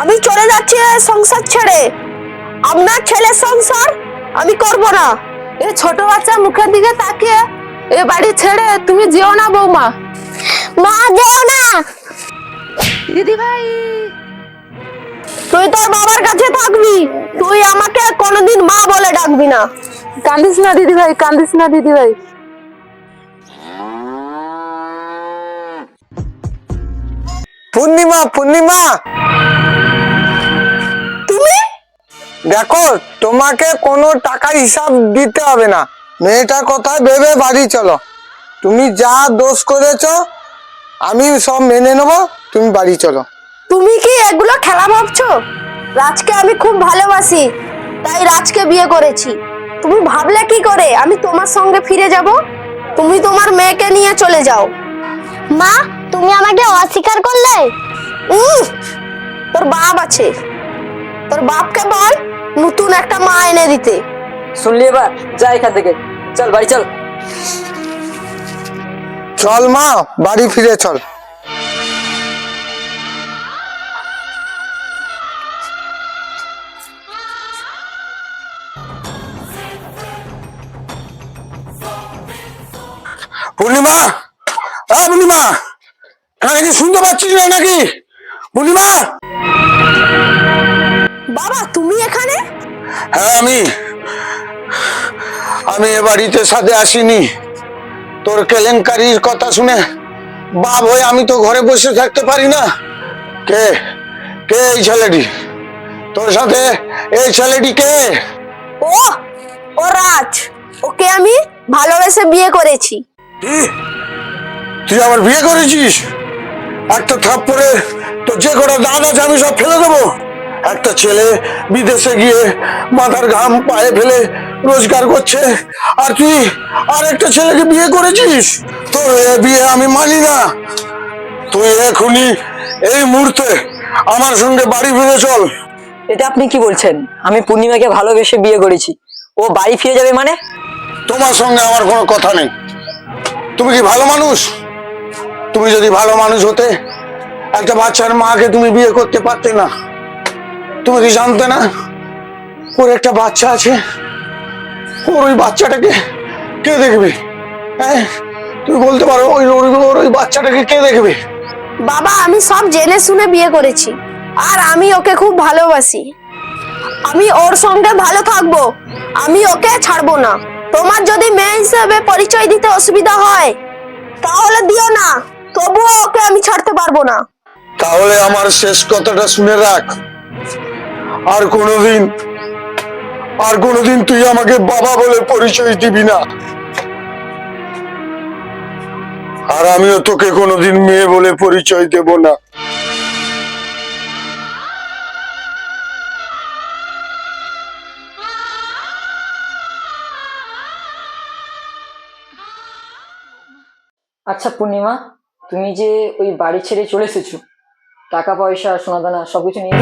আমি চলে যাচ্ছি সংসার ছেড়ে। আপনার ছেলের সংসার আমি করব না। এ ছোট বাচ্চা মুখের দিকে তাকিয়ে এ বাড়ি ছেড়ে তুমি যেও না বৌমা। মা যেও না। দিদি ভাই তুই তোর বাবার কাছে থাকবি। তুই আমাকে কোনোদিন মা বলে ডাকবি না। কান্দিস না দিদি ভাই কান্দিস না দিদি ভাই পূর্ণিমা পূর্ণিমা। তুমি? দেখো তোমাকে কোনো টাকার হিসাব দিতে হবে না। মেয়েটার কথা ভেবে বাড়ি চলো। তুমি যা দোষ করেছ আমি সব মেনে নেব তুমি বাড়ি চলো। তুমি কি এগুলো খেলা ভাবছ? রাজকে আমি খুব ভালোবাসি তাই রাজকে বিয়ে করেছি। তুমি ভাবলে কি করে? আমি তোমার সঙ্গে ফিরে যাব? তুমি তোমার মেয়েকে নিয়ে চলে যাও। মা তুমি আমাকে অস্বীকার করলে? তোর বাপ আছে। তোর বাপকে বল নতুন একটা মা এনে দিতে। শুনলি এবার? যা এখান থেকে। চল বাড়ি চল। চল মা বাড়ি ফিরে চল। পূর্ণিমা! পূর্ণিমা! এখানে কি শুনতে পাচ্ছিস না নাকি? পূর্ণিমা বাবা তুমি এখানে? হ্যাঁ আমি। আমি এ বাড়িতে সাথে আসিনি। তোর কেলেঙ্কারির কথা শুনে বাপ হয়ে আমি তো ঘরে বসে থাকতে পারি না। কে? কে এই ছেলেটি? তোর সাথে এই ছেলেটি কে? ও ও রাজ। ওকে আমি ভালোবেসে বিয়ে করেছি? তুই আবার বিয়ে করেছিস? একটা থাপ্পড়ে তো যে কটা দাঁত আছে আমি সব ফেলে দেবো। একটা ছেলে বিদেশে গিয়ে মাথার ঘাম পায়ে ফেলে রোজগার করছে। আর তুই আর একটা ছেলেকে বিয়ে করেছিস? তোর এ বিয়ে আমি মানি না। তুই এখনই এই মুহূর্তে আমার সঙ্গে বাড়ি ফিরে চল। এটা আপনি কি বলছেন? আমি পূর্ণিমাকে ভালোবেসে বিয়ে করেছি। ও বাড়ি ফিরে যাবে মানে? তোমার সঙ্গে আমার কোনো কথা নেই। তুমি কি ভালো মানুষ? তুমি যদি ভালো মানুষ হতে, একটা বাচ্চার মাকে তুমি বিয়ে করতে পারতে না, তুমি কি জানতে না? ওর একটা বাচ্চা আছে, ওর ওই বাচ্চাটাকে কে দেখবে? হ্যাঁ? তুমি বলতে পারো, ওই ওর ওই বাচ্চাটাকে কে দেখবে? বাবা, আমি সব জেনে শুনে বিয়ে করেছি, আর আমি ওকে খুব ভালোবাসি। আমি ওর সঙ্গে ভালো থাকব, আমি ওকে ছাড়বো না। তোমার যদি মেয়ে হিসেবে পরিচয় দিতে অসুবিধা হয়, তাহলে দিও না। তবুও ওকে আমি ছাড়তে পারব না। তাহলে আমার শেষ কথাটা শুনে রাখ। আর কোনোদিন আর কোনোদিন তুই আমাকে বাবা বলে পরিচয় দিবি না। আর আমিও তোকে কোনোদিন মেয়ে বলে পরিচয় দেব না। আচ্ছা পূর্ণিমা তুমি যে ওই বাড়ি ছেড়ে চলে এসেছ টাকা পয়সা সোনাদানা সবকিছু নিয়ে?